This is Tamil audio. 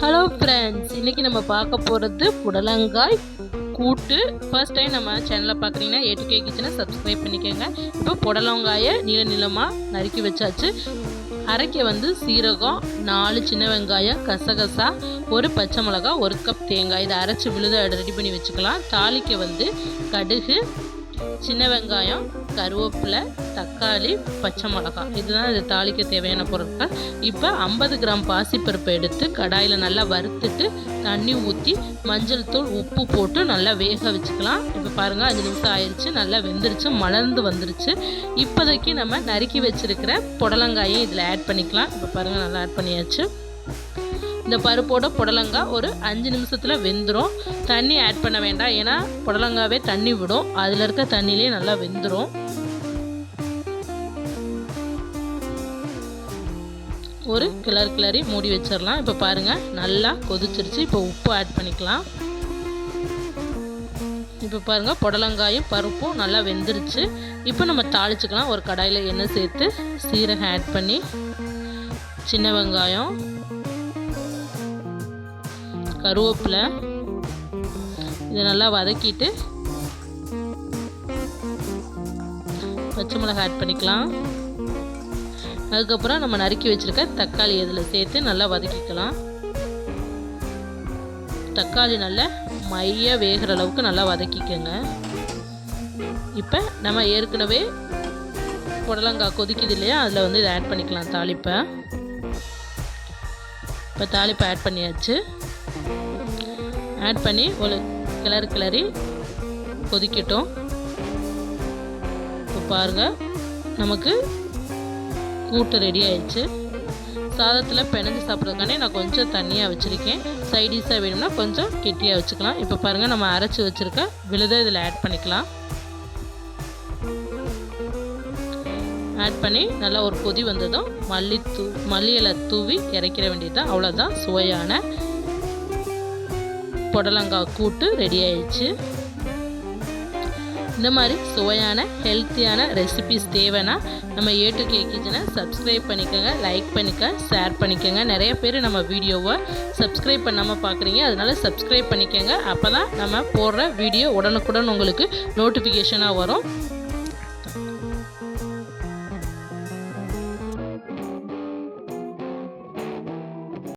ஹலோ ஃப்ரெண்ட்ஸ் இன்றைக்கி நம்ம பார்க்க போகிறது புடலங்காய் கூட்டு. ஃபர்ஸ்ட் டைம் நம்ம சேனலில் பார்க்குறீங்கன்னா ஏ டு கிச்சனை சப்ஸ்கிரைப் பண்ணிக்கோங்க. இப்போ புடலங்காயை நீள நீளமாக நறுக்கி வச்சாச்சு. அரைக்க வந்து சீரகம் நாலு சின்ன வெங்காயம் கசகசா ஒரு பச்சை மிளகா ஒரு கப் தேங்காய். இதை அரைச்சி விழுத ரெடி பண்ணி வச்சுக்கலாம். தாளிக்க வந்து கடுகு சின்ன வெங்காயம் கருவேப்பிலை தக்காளி பச்சை மிளகாய் இதுதான் இது தாளிக்க தேவையான பொருட்கள். இப்போ ஐம்பது கிராம் பாசிப்பருப்பை எடுத்து கடாயில் நல்லா வறுத்துட்டு தண்ணி ஊற்றி மஞ்சள் தூள் உப்பு போட்டு நல்லா வேக வச்சுக்கலாம். இப்போ பாருங்கள் அஞ்சு நிமிஷம் ஆயிடுச்சு நல்லா வெந்துருச்சு மலர்ந்து வந்துருச்சு. இப்போதைக்கு நம்ம நறுக்கி வச்சுருக்கிற புடலங்காயை இதில் ஆட் பண்ணிக்கலாம். இப்போ பாருங்கள் நல்லா ஆட் பண்ணியாச்சு. இந்த பருப்போட புடலங்காய் ஒரு அஞ்சு நிமிஷத்தில் வெந்துடும் தண்ணி ஆட் பண்ண வேண்டாம். ஏன்னா புடலங்காவே தண்ணி விடும். அதில் இருக்க தண்ணியிலே நல்லா வெந்துடும் ஒரு கிளர் கிளறி மூடி வச்சிடலாம் இப்போ பாருங்கள் நல்லா கொதிச்சிருச்சு. இப்போ உப்பு ஆட் பண்ணிக்கலாம். இப்போ பாருங்கள் புடலங்காயும் பருப்பும் நல்லா வெந்துருச்சு. இப்போ நம்ம தாளிச்சுக்கலாம். ஒரு கடாயில் எண்ணெய் சேர்த்து சீரகம் ஆட் பண்ணி சின்ன வெங்காயம் கருவேப்பிலை. இதை நல்லா வதக்கிட்டு பச்சை மிளகாய் ஆட் பண்ணிக்கலாம். அதுக்கப்புறம் நம்ம நறுக்கி வச்சுருக்க தக்காளி இதில் சேர்த்து நல்லா வதக்கிக்கலாம். தக்காளி நல்லா மைய வேகிற அளவுக்கு நல்லா வதக்கிக்கோங்க. இப்போ நம்ம ஏற்கனவே புடலங்காய் கொதிக்குது இல்லையா? அதில் வந்து இதை ஆட் பண்ணிக்கலாம் தாளிப்பை. இப்போ தாளிப்பை ஆட் பண்ணியாச்சு. ஆட் பண்ணி ஒரு கிளறு கிளறி கொதிக்கட்டும். இப்போ பாருங்கள் நமக்கு கூட்டு ரெடி ஆயிடுச்சு. சாதத்தில் பிணைஞ்சு சாப்பிட்றதுக்கானே நான் கொஞ்சம் தண்ணியாக வச்சுருக்கேன். சைடிஷாக வேணும்னா கொஞ்சம் கெட்டியாக வச்சுக்கலாம். இப்போ பாருங்கள் நம்ம அரைச்சி வச்சுருக்க விழுத இதில் ஆட் பண்ணிக்கலாம். ஆட் பண்ணி நல்லா ஒரு கொதி வந்ததும் மல்லி தூ மல்லி இலை தூவி இறக்கிற வேண்டியது தான் அவ்வளோதான் சுவையான புடலங்காய் கூட்டு ரெடி ஆயிடுச்சு. இந்த மாதிரி சுவையான ஹெல்த்தியான ரெசிபிஸ் தேவைன்னா நம்ம ஏ டு கே கிச்சனை சப்ஸ்கிரைப் பண்ணிக்கோங்க லைக் பண்ணிக்க ஷேர் பண்ணிக்கோங்க. நிறைய பேர் நம்ம வீடியோவை சப்ஸ்கிரைப் பண்ணாமல் பார்க்குறீங்க அதனால சப்ஸ்கிரைப் பண்ணிக்கோங்க. அப்போ தான் நம்ம போடுற வீடியோ உடனுக்குடன் உங்களுக்கு நோட்டிஃபிகேஷனாக வரும்.